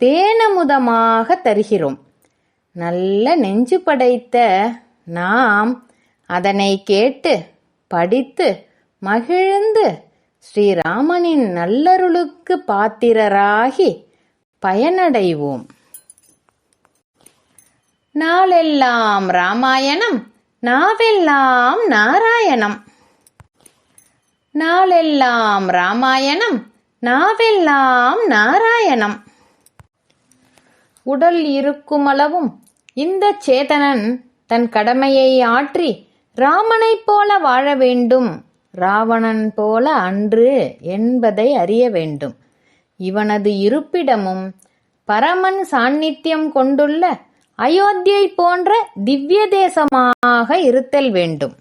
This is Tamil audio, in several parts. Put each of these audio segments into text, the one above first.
தேனமுதமாக தருகிறோம். நல்ல நெஞ்சு படைத்த நாம் அதனை கேட்டு படித்து மகிழ்ந்து ஸ்ரீராமனின் நல்லருளுக்கு பாத்திரராகி பயனடைவோம். நாளெல்லாம் ராமாயணம் நாவெல்லாம் நாராயணம். நாளெல்லாம் ராமாயணம் நாவெல்லாம் நாராயணம். உடல் இருக்குமளவும் இந்த சேதனன் தன் கடமையை ஆற்றி ராமனைப் போல வாழ வேண்டும். ராவணன் போல அன்று என்பதை அறிய வேண்டும். இவனது இருப்பிடமும் பரமன் சாநித்தியம் கொண்டுள்ள அயோத்தியை போன்ற திவ்ய தேசமாக இருத்தல் வேண்டும்.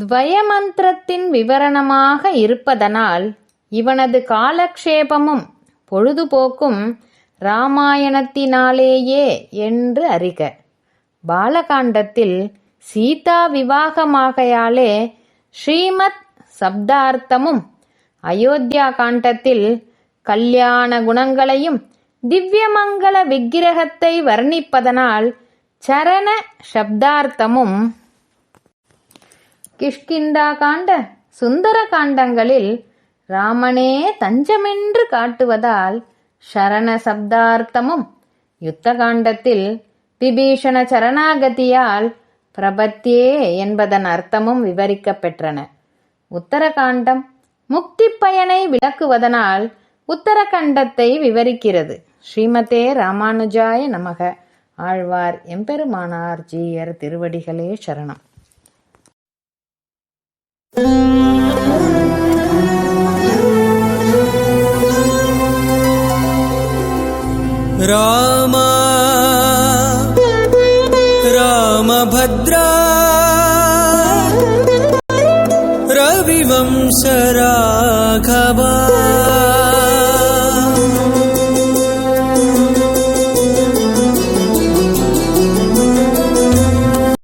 துவயமந்திரத்தின் விவரணமாக இருப்பதனால் இவனது காலக்ஷேபமும் பொழுதுபோக்கும் ராமாயணத்தினாலேயே என்று அறிக. பாலகாண்டத்தில் சீதா விவாகமாகையாலே ஸ்ரீமத் சப்தார்த்தமும் அயோத்தியா காண்டத்தில் கல்யாண குணங்களையும் திவ்யமங்கள விக்கிரகத்தை வர்ணிப்பதனால் சரண சப்தார்த்தமும். கிஷ்கிந்தா காண்ட சுந்தர காண்டங்களில் ராமனே தஞ்சமென்று காட்டுவதால் சரண சப்தார்த்தமும் யுத்த காண்டத்தில் விபீஷண சரணாகதியால் பிரபத்தியே என்பதன் அர்த்தமும் விவரிக்கப்பெற்றன. உத்தரகாண்டம் முக்தி பயனை விளக்குவதனால் உத்தரகண்டத்தை விவரிக்கிறது. ஸ்ரீமதே ராமானுஜாய நமக. ஆழ்வார் எம்பெருமானார் ஜீயர் திருவடிகளே சரணம். राम। रामभद्रा। रविवंशराख